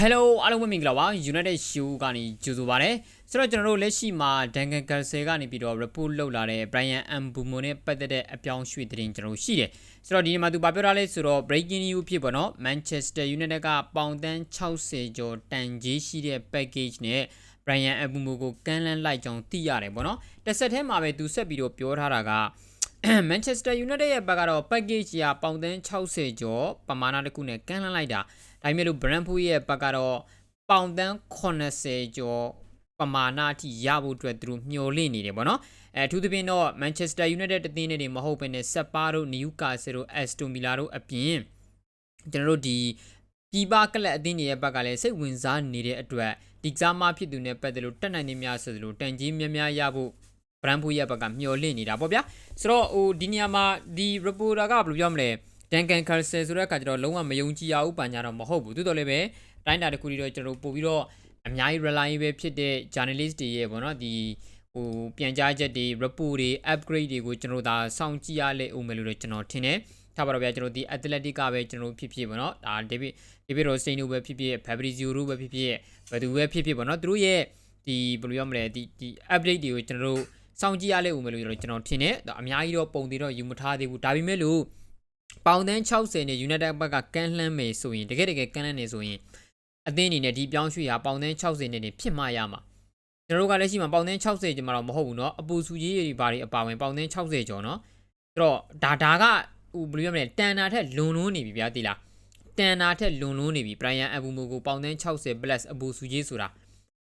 Hello အားလုံးပဲမင်္ဂလာပါ United Show ကနေကြိုဆိုပါရစေဆိုတော့ကျွန်တော်တို့လက်ရှိမှာ Duncan Castle ကနေပြီးတော့ report လုပ်လာတဲ့ Brian Mbumo နဲ့ပတ်သက်တဲ့အပြောင်းရွှေ့သတင်းကျွန်တော်တို့ရှိတယ်ဆိုတော့ဒီနေ့မှာသူပြောပြတာလဲဆိုတော့ breaking news ဖြစ်ပေါ့နော် Manchester United ကပေါင်တန်း60ကျော်တန်ကြီးရှိတဲ့ package နဲ့ Brian Mbumo ကိုကမ်းလှမ်းလိုက်ကြောင်းသိရတယ်ပေါ့နော်တစ်ဆက်တည်းမှာပဲသူဆက်ပြီးတော့ပြောထားတာက Manchester United ရဲ့ဘက်ကတော့ package ရာပေါင်တန်း60ကျော်ပမာဏတစ်ခုနဲ့ကမ်းလှမ်းလိုက်တာဒါပေမဲ့လို့ Brentford ရဲ့ဘက်ကတော့ပေါင်တန်း80ကျော်ပမာဏအထိရဖို့အတွက်သူတို့မျှော်လင့်နေတယ်ပေါ့နော်အဲအထူးသဖြင့်တော့ Manchester United တသင်းနဲ့တွေမဟုတ်ဘဲနဲ့ဆက်ပါတို့ Newcastle တို့ Aston Villa တို့အပြင်ကျွန်တော်တို့ဒီပြည်ပကလပ်အသင်းတွေရဲ့ဘက်ကလည်းစိတ်ဝင်စားနေတဲ့အတွက်ဒီကစားမဖြစ်သူနဲ့ပတ်သက်လို့တက်နိုင်နေများဆိုသလိုတန်ကြီးများများရဖို့ ဘရန်ဖူရဲ့ဘက်ကမျှော်လင့်နေတာပေါ့ဗျာဆိုတော့ဟိုဒီနေရာမှာဒီ reporter ကဘယ်လိုပြောမလဲဒန်ကန်ကာဆယ်ဆိုတဲ့အခါကျတော့လုံးဝမယုံကြည်ရဘူးပညာတော့မဟုတ်ဘူးသို့တော်လည်းပဲတိုင်းတာတစ်ခုတည်းတော့ကျွန်တော်တို့ပို့ပြီးတော့အများကြီး reliable ဖြစ်တဲ့ journalist တွေရဲ့ပေါ့နော်ဒီဟိုပြန်ကြားချက်တွေ report တွေ upgrade တွေကိုကျွန်တော်တို့ဒါစောင့်ကြည့်ရလေဦးမယ်လို့တော့ကျွန်တော်ထင်တယ်ထားပါတော့ဗျာကျွန်တော်ဒီ athletic ကပဲကျွန်တော်ဖြစ်ဖြစ်ပေါ့နော်ဒါ David David Rostein တို့ပဲဖြစ်ဖြစ် Fabrizio တို့ပဲဖြစ်ဖြစ်ဘယ်သူပဲဖြစ်ဖြစ်ပေါ့နော်သူတို့ရဲ့ဒီဘယ်လိုပြောမလဲဒီဒီ update တွေကိုကျွန်တော်တို့ စောင့်ကြည့်ရလိမ့်ဦးမယ်လို့ကျွန်တော်ထင်တယ်အများကြီးတော့ပုံသေးတော့ယူမထားသေးဘူးဒါပေမဲ့လို့ပေါင်တန်း60နဲ့ United ဘက်ကကမ်းလှမ်းမယ်ဆိုရင်တကယ်တကယ်ကမ်းလှမ်းနေဆိုရင်အသင်းအနေနဲ့ဒီပြောင်းရွှေ့ရာပေါင်တန်း60နဲ့နေဖြစ်မှရမှာကျွန်တော်တို့ကလည်းရှိမှာပေါင်တန်း60ကျမှတော့မဟုတ်ဘူးเนาะအပူစုကြီးတွေဘာတွေအပါဝင်ပေါင်တန်း60ကျော်เนาะအဲ့တော့ဒါဒါကဟိုဘယ်လိုပြောမလဲတန်တာထက်လွန်လွန်းနေပြီဗျာတိလားတန်တာထက်လွန်လွန်းနေပြီ Brian Abumo ကိုပေါင်တန်း60 plus အပူစုကြီးဆိုတာ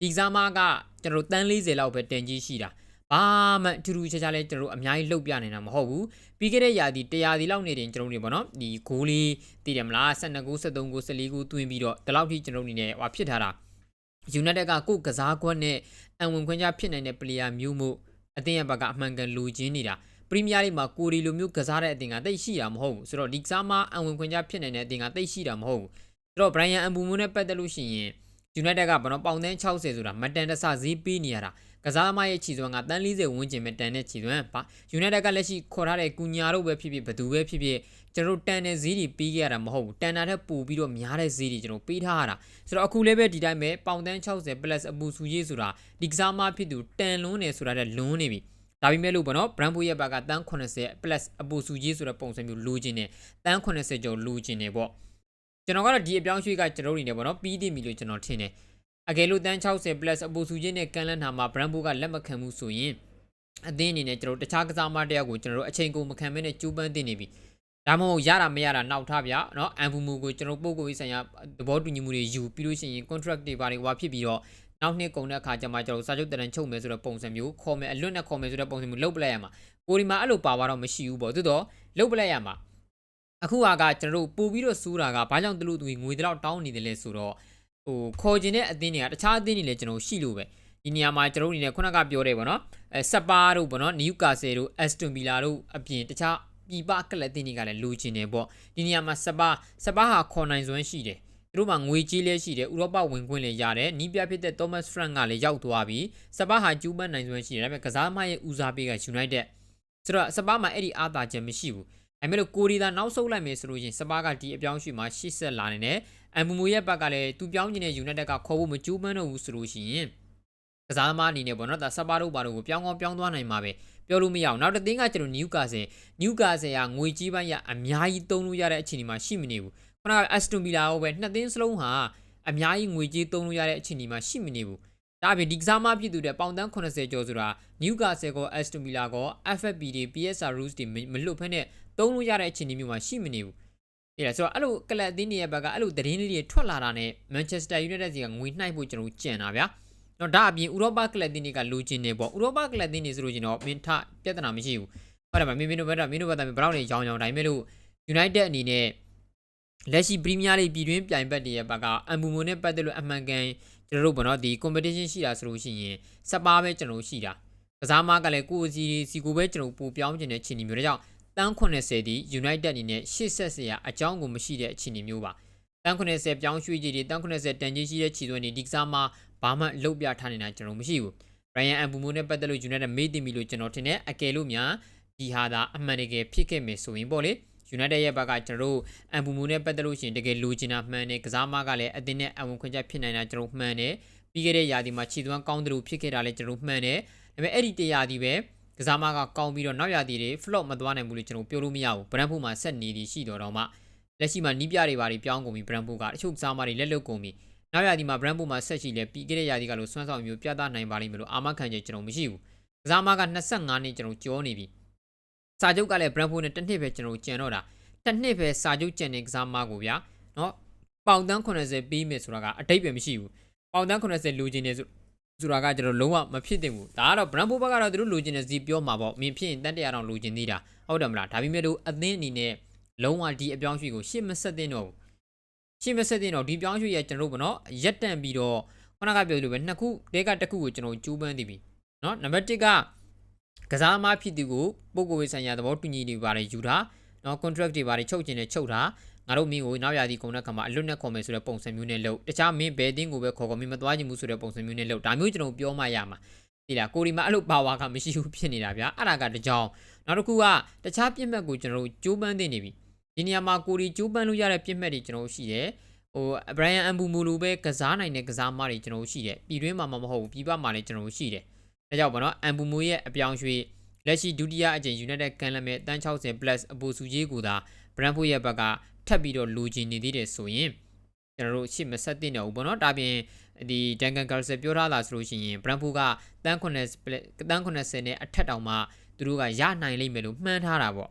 ဒီကစားမကကျွန်တော်တို့တန်း40လောက်ပဲတင်ကြီးရှိတာ ဘာမှအထူးထူးခြားခြားလဲကျွန်တော်တို့အများကြီးလှုပ်ပြနေတာမဟုတ်ဘူးပြီးခဲ့တဲ့ရာသီ100ဒီလောက်နေတင်ကျွန်တော်တို့တွေပေါ့နော်ဒီဂိုးလေးတည်တယ်မလား12ဂိုး73ဂိုး14ဂိုးတွင်းပြီးတော့ဒီလောက်ထိကျွန်တော်တို့နေနေဟိုဖြစ်ထားတာ United ကကိုယ်ကစားကွက်နဲ့အံဝင်ခွင့်ကြဖြစ်နိုင်တဲ့ player မျိုးမို့အသင်းရဲ့ဘက်ကအမှန်ကန်လူချင်းနေတာပရီးမီးယားလိမှာကိုရီလိုမျိုးကစားတဲ့အသင်းကတိတ်ရှိတာမဟုတ်ဘူးဆိုတော့ဒီကစားမအံဝင်ခွင့်ကြဖြစ်နိုင်တဲ့အသင်းကတိတ်ရှိတာမဟုတ်ဘူးဆိုတော့ Brian Mbumo နဲ့ပတ်သက်လို့ရှိရင် United ကဘာလို့ပေါင်သန်း60ဆိုတာမတန်တဆဈေးပေးနေရတာ ကစားသမားရဲ့ခြေစွမ်းကတန်း40ဝန်းကျင်ပဲတန်တဲ့ခြေစွမ်းပါ United ကလက်ရှိခေါ်ထားတဲ့ကူညာတို့ပဲဖြစ်ဖြစ်ဘယ်သူပဲဖြစ်ဖြစ်ကျွန်တော်တို့တန်တဲ့ဈေးတွေပေးခဲ့ရတာမဟုတ်ဘူးတန်တာထက်ပိုပြီးတော့များတဲ့ဈေးတွေကျွန်တော်ပေးထားရတာဆိုတော့အခုလည်းပဲဒီတိုင်းပဲပေါင်တန်း60 plus အပူစုရေးဆိုတာဒီကစားသမားဖြစ်သူတန်လွန်းနေဆိုတာတဲ့လွန်းနေပြီဒါပေမဲ့လို့ပေါ့နော် brand ဘိုးရဲ့ဘက်ကတန်း80 plus အပူစုကြီးဆိုတဲ့ပုံစံမျိုးလိုချင်တယ်တန်း80ကျော်လိုချင်တယ်ပေါ့ကျွန်တော်ကတော့ဒီအပြောင်းရွှေ့ကကျွန်တော်တို့နေတယ်ပေါ့နော်ပြီးတည်ပြီလို့ကျွန်တော်ထင်တယ် အကယ်လို့တန်း60 plus အပူစုချင်းနဲ့ကန်လန့်ထားမှာ brand book ကလက်မခံဘူးဆိုရင်အသင်းအနေနဲ့ကျွန်တော်တခြားကစားမတယောက်ကိုကျွန်တော်အချိန်ကုန်မခံမဲနဲ့ကျူးပန်းတင်နေပြီဒါမှမဟုတ်ရတာမရတာနောက်ထားဗျာနော်အန်ဘူမူကိုကျွန်တော်ပို့ကိုရေးဆိုင်ရာသဘောတူညီမှုတွေယူပြီးလို့ရှိရင် contract တွေပါတွေဟွာဖြစ်ပြီးတော့နောက်နှစ်ကုန်တဲ့အခါကျမှကျွန်တော်စာချုပ်တရန်ချုပ်မယ်ဆိုတော့ပုံစံမျိုးခေါ်မယ်အလွတ်နဲ့ခေါ်မယ်ဆိုတဲ့ပုံစံမျိုးလုတ်ပလိုက်ရမှာကိုဒီမှာအဲ့လိုပါပါတော့မရှိဘူးပေါ့သို့တော့လုတ်ပလိုက်ရမှာအခုကကျွန်တော်တို့ပို့ပြီးတော့စူးတာကဘာကြောင့်သူတို့သူငွေတလောက်တောင်းနေတယ်လဲဆိုတော့ ဟိုခေါ်ခြင်းတဲ့အသင်းတွေကတခြားအသင်းတွေလည်းကျွန်တော်ရှိလို့ပဲဒီနေရာမှာကျွန်တော်တို့အနေနဲ့ခုနကပြောတယ်ပေါ့နော်အဲဆက်ပါတို့ပေါ့နော်နယူကာဆယ်တို့အက်စတွန်ဗီလာတို့အပြင်တခြားပြည်ပကလပ်တင်တွေကလည်းလိုချင်တယ်ပေါ့ဒီနေရာမှာစပါစပါဟာခေါ်နိုင်စွမ်းရှိတယ်သူတို့မှာငွေကြေးလည်းရှိတယ်ဥရောပဝင်ခွင့်လည်းရတယ်နီးပြဖြစ်တဲ့ Thomas Frank ကလည်းရောက်သွားပြီစပါဟာကျူးပန်းနိုင်စွမ်းရှိတယ်ဒါပေမဲ့ကစားမရဲ့ဦးစားပေးက United ဆိုတော့စပါမှာအဲ့ဒီအားသာချက်မရှိဘူးဒါပေမဲ့ကိုရီသာနောက်ဆုတ်လိုက်မယ်ဆိုလို့ရင်စပါကဒီအပြောင်းရွှေ့မှာရှစ်ဆက်လာနေတယ် အမ်မူမူရဲ့ဘက်ကလည်းသူပြောင်းနေတဲ့ United ကခေါ်ဖို့မကြိုးပမ်းတော့ဘူးဆိုလို့ရှိရင်ကစားသမားအနေနဲ့ပေါ့နော်ဒါစပါတို့ဘာတို့ကိုပြောင်းကောင်းပြောင်းသွားနိုင်မှာပဲပြောလို့မရအောင်နောက်တစ်သင်းကကျွန်တော်နျူကာဆယ်နျူကာဆယ်ကငွေကြီးပိုင်းရအများကြီးသုံးလို့ရတဲ့အခြေအနေမှာရှိမနေဘူးခုနကအက်စတွန်ဗီလာဟောပဲနှစ်သင်းစလုံးဟာအများကြီးငွေကြီးသုံးလို့ရတဲ့အခြေအနေမှာရှိမနေဘူးဒါအပြင်ဒီကစားမဖြစ်သူတဲ့ပေါင်တန်း80ကျော်ဆိုတာနျူကာဆယ်ကောအက်စတွန်ဗီလာကော FFP တွေ PSR rules တွေမလွတ်ဖက်နဲ့သုံးလို့ရတဲ့အခြေအနေမျိုးမှာရှိမနေဘူး ဒီလားဆိုတော့အဲ့လိုကလပ်အသင်းတွေရဲ့ဘက်ကအဲ့လိုသတင်းလေးတွေထွက်လာတာနဲ့ Manchester United စီကငွေနှိုက်ဖို့ကျွန်တော်ကြံတာဗျာတော့ဒါအပြင်ဥရောပကလပ်တင်းတွေကလိုချင်နေပေါ့ဥရောပကလပ်တင်းတွေဆိုလို့ချင်းတော့မင်းထပြဿနာမရှိဘူးဟုတ်တယ်မမင်းမင်းတို့ဘက်တော့မင်းတို့ဘက်တော့ဘလောက်နေရောင်းရောင်းတိုင်းမဲ့လို့ United အနေနဲ့လက်ရှိပရီးမီးယားလိပြည်တွင်းပြိုင်ဘက်တွေရဲ့ဘက်ကအမ်ဘူမိုနဲ့ပတ်သက်လို့အမှန်ကန်ကျွန်တော်တို့ဘောနော်ဒီ competition ရှိတာဆိုလို့ရှိရင်စပါးပဲကျွန်တော်ရှိတာကစားမကလည်းကိုယ်စီစီကိုပဲကျွန်တော်ပူပြောင်းခြင်းတဲ့ခြေနေမျိုးတွေကြောင့် တန်း80ဒီ United အနေနဲ့ရှေ့ဆက်စရာအကြောင်းကိုမရှိတဲ့အခြေအနေမျိုးပါတန်း80ပြောင်းရွှေ့ကြီးတွေတန်း80တန်ကြီးရှိတဲ့ခြေသွင်းတွေဒီကစားမဘာမှလုတ်ပြထားနေတာကျွန်တော်မရှိဘူး။ Brian Mbumo နဲ့ပတ်သက်လို့ United မေးတင်ပြီလို့ကျွန်တော်ထင်တယ်အကယ်လို့များဒီဟာသာအမှန်တကယ်ဖြစ်ခဲ့မယ်ဆိုရင်ပေါ့လေ United ရဲ့ဘက်ကကျွန်တော်တို့အန်ပူမူနဲ့ပတ်သက်လို့ရှိရင်တကယ်လိုချင်တာမှန်တယ်ကစားမကလည်းအတင်းနဲ့အဝင်ခွင့်ချက်ဖြစ်နိုင်တာကျွန်တော်မှန်တယ်ပြီးခဲ့တဲ့ရာသီမှာခြေသွမ်းကောင်းတယ်လို့ဖြစ်ခဲ့တာလည်းကျွန်တော်မှန်တယ်ဒါပေမဲ့အဲ့ဒီတရာသီပဲ ကစားမကကောင်းပြီးတော့နောက်ရာသီတွေ flop မသွားနိုင်ဘူးလို့ကျွန်တော်ပြောလို့မရဘူးဘရန်ဖူမှာဆက်နေသည်ရှိတော်တော့မှလက်ရှိမှာနီးပြတွေပါတွေပြောင်းကုန်ပြီဘရန်ဖူကတချို့ကစားမတွေလက်လွတ်ကုန်ပြီနောက်ရာသီမှာဘရန်ဖူမှာဆက်ရှိလဲပြီးခဲ့တဲ့ရာသီကလို့စွမ်းဆောင်မျိုးပြသနိုင်ပါလိမ့်မယ်လို့အာမခံချက်ကျွန်တော်မရှိဘူးကစားမက25နှစ်ကျွန်တော်ကြောနေပြီစာချုပ်ကလည်းဘရန်ဖူနဲ့တစ်နှစ်ပဲကျွန်တော်ကြံတော့တာတစ်နှစ်ပဲစာချုပ်ကြံနေကစားမကိုဗျာနော်ပေါင်တန်း80ပေးမယ်ဆိုတာကအတိတ်ပဲမရှိဘူးပေါင်တန်း80လိုချင်နေဆို ဆိုတာကကျွန်တော်လုံးဝမဖြစ်သင့်ဘူးဒါကတော့ Brentford ဘက်ကတော့သူတို့လိုချင်တဲ့စီပြောမှာပေါ့မင်းဖြစ်ရင်တန်တရားတောင်လိုချင်သေးတာဟုတ်တယ်မလားဒါပေမဲ့လို့အသင်းအနေနဲ့လုံးဝဒီအပြောင်းရွှေ့ကိုရှစ်မဆက်သင့်တော့ဘူးရှစ်မဆက်သင့်တော့ဒီပြောင်းရွှေ့ရဲ့ကျွန်တော်တို့ဗောနော်ရက်တန့်ပြီးတော့ခုနကပြောသလိုပဲနှစ်ခုတဲကတစ်ခုကိုကျွန်တော်ကျူးပန်းတည်ပြီเนาะနံပါတ်1က ကစားသမားဖြစ်သူကိုပုံကိုယ်ရေးဆိုင်ရာသဘောတူညီတွေပါတယ်ယူတာနော် contract တွေပါတယ်ချုပ်ချင်တယ်ချုပ်တာ ငါတို့မင်းကိုနောက်ရာသီကုန်တဲ့ခါမှာအလွတ်နဲ့ခေါ်မယ်ဆိုတဲ့ပုံစံမျိုးနဲ့လုပ်တခြားမင်းဘယ်တင်းကိုပဲခေါ်ခေါ်မင်းမသွားချင်ဘူးဆိုတဲ့ပုံစံမျိုးနဲ့လုပ်ဒါမျိုးကျွန်တော်ပြောမှရမှာဒီလားကိုရီမှာအဲ့လိုပါဝါကမရှိဘူးဖြစ်နေတာဗျာအဲ့ဒါကတကြောင်နောက်တစ်ခုကတခြားပြစ်မှတ်ကိုကျွန်တော်တို့ကြိုးပမ်းသင့်နေပြီဒီနေရာမှာကိုရီကြိုးပမ်းလို့ရတဲ့ပြစ်မှတ်တွေကျွန်တော်တို့ရှိတယ်ဟိုဘရိုင်ယန်အမ်ဘူမူလိုပဲကစားနိုင်တဲ့ကစားမတွေကျွန်တော်တို့ရှိတယ်ပြည်တွင်းမှာမဟုတ်ဘူးပြည်ပမှာလည်းကျွန်တော်တို့ရှိတယ်ဒါကြောင့်ပေါ့နော်အမ်ဘူမူရဲ့အပြောင်းရွှေ့လက်ရှိဒုတိယအကြိမ် United ကန်လက်မဲ့တန်း60 plus အပူစုကြီးကိုသာ Brentford ရဲ့ဘက်က ထပ်ပြီးတော့လူချင်နေသေးတယ်ဆိုရင်ကျွန်တော်တို့ရှစ်မဆက်တင်တော့ဘူးပေါ့နော်ဒါပြင်ဒီ Duncan Garcia ပြောထားတာဆိုလို့ရှိရင် Brentford ကတန်း90တန်း90နဲ့အထက်တောင်မှသူတို့ကရနိုင်လိမ့်မယ်လို့မှန်းထားတာပေါ့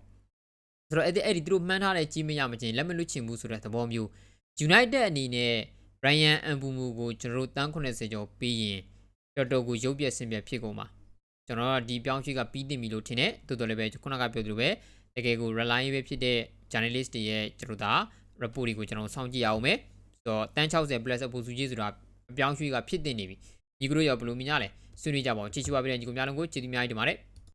ဆိုတော့အဲ့ဒီအဲ့ဒီသူတို့မှန်းထားတဲ့ကြီးမရမချင်းလက်မလွတ်ချင်ဘူးဆိုတဲ့သဘောမျိုး United အနေနဲ့ Brian Mbumu ကိုကျွန်တော်တို့တန်း90ကျော်ပြီးရင်တော်တော်ကိုရုပ်ပြက်ဆင်းပြက်ဖြစ်ကုန်ပါကျွန်တော်တို့ဒီပြောင်းရွှေ့ကပြီးတင်ပြီလို့ထင်တယ်တိုးတော်လည်းပဲခုနကပြောသလိုပဲတကယ်ကို rely ပဲဖြစ်တဲ့ journalist တွေရဲ့ကျွန်တော်ဒါ report တွေကိုကျွန်တော်စောင့်ကြည့်အောင်မယ်ဆိုတော့တန်း60 plus အပူစုကြီးဆိုတာအပြောင်းရွှေ့ကဖြစ်တင်နေပြီညီကတို့ရောဘယ်လိုမြင်ရလဲဆွေးနွေးကြပါဦးချစ်ချူပါပြတဲ့ညီကိုများလုံးကိုကျေးဇူးများကြီးတင်ပါတယ်